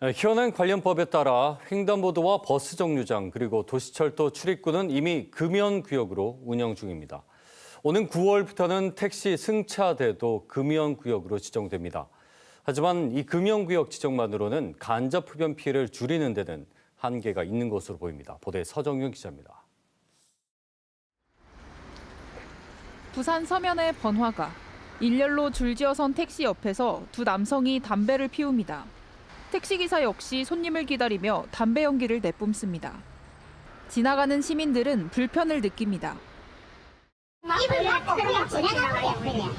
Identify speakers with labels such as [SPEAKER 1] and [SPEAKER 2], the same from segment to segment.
[SPEAKER 1] 네, 현행 관련법에 따라 횡단보도와 버스 정류장 그리고 도시철도 출입구는 이미 금연 구역으로 운영 중입니다. 오는 9월부터는 택시 승차대도 금연 구역으로 지정됩니다. 하지만 이 금연 구역 지정만으로는 간접 흡연 피해를 줄이는 데는 한계가 있는 것으로 보입니다. 보도에 서정윤 기자입니다.
[SPEAKER 2] 부산 서면의 번화가. 일렬로 줄지어선 택시 옆에서 두 남성이 담배를 피웁니다. 택시기사 역시 손님을 기다리며 담배 연기를 내뿜습니다. 지나가는 시민들은 불편을 느낍니다.
[SPEAKER 3] 입을 닫고 그냥 지나가버려 그냥.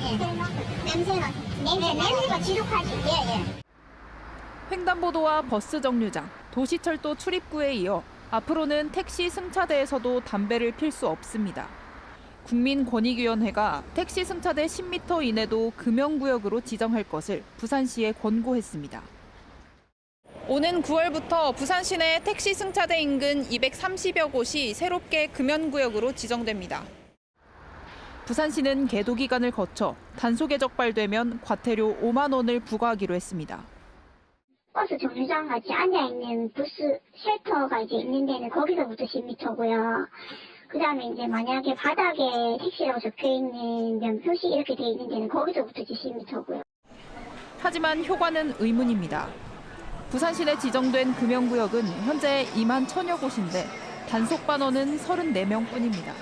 [SPEAKER 3] 예. 냄새가 냄새 냄새가 지독하지. 예 예.
[SPEAKER 2] 횡단보도와 버스 정류장, 도시철도 출입구에 이어 앞으로는 택시 승차대에서도 담배를 필 수 없습니다. 국민권익위원회가 택시 승차대 10m 이내도 금연구역으로 지정할 것을 부산시에 권고했습니다. 오는 9월부터 부산 시내 택시 승차대 인근 230여 곳이 새롭게 금연구역으로 지정됩니다. 부산시는 계도 기간을 거쳐 단속에 적발되면 과태료 5만 원을 부과하기로 했습니다.
[SPEAKER 3] 버스 정류장 같이 앉아 있는 부스 쉘터가 이제 있는 데는 거기서부터 10m고요. 그 다음에 이제 만약에 바닥에 택시라고 적혀 있는 면 표시 이렇게 돼 있는 데는 거기서부터 이제 10m고요.
[SPEAKER 2] 하지만 효과는 의문입니다. 부산시내 지정된 금연구역은 현재 2만 천여 곳인데 단속 반원은 34명뿐입니다.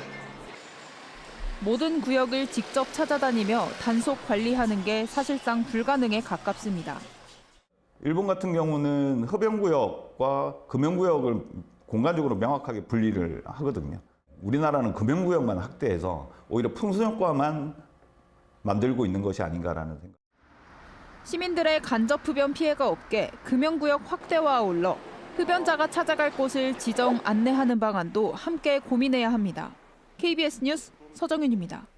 [SPEAKER 2] 모든 구역을 직접 찾아다니며 단속 관리하는 게 사실상 불가능에 가깝습니다.
[SPEAKER 4] 일본 같은 경우는 흡연구역과 금연구역을 공간적으로 명확하게 분리를 하거든요. 우리나라는 금연구역만 확대해서 오히려 풍수효과만 만들고 있는 것이 아닌가라는 생각.
[SPEAKER 2] 시민들의 간접 흡연 피해가 없게 금연구역 확대와 아울러 흡연자가 찾아갈 곳을 지정 안내하는 방안도 함께 고민해야 합니다. KBS 뉴스 서정윤입니다.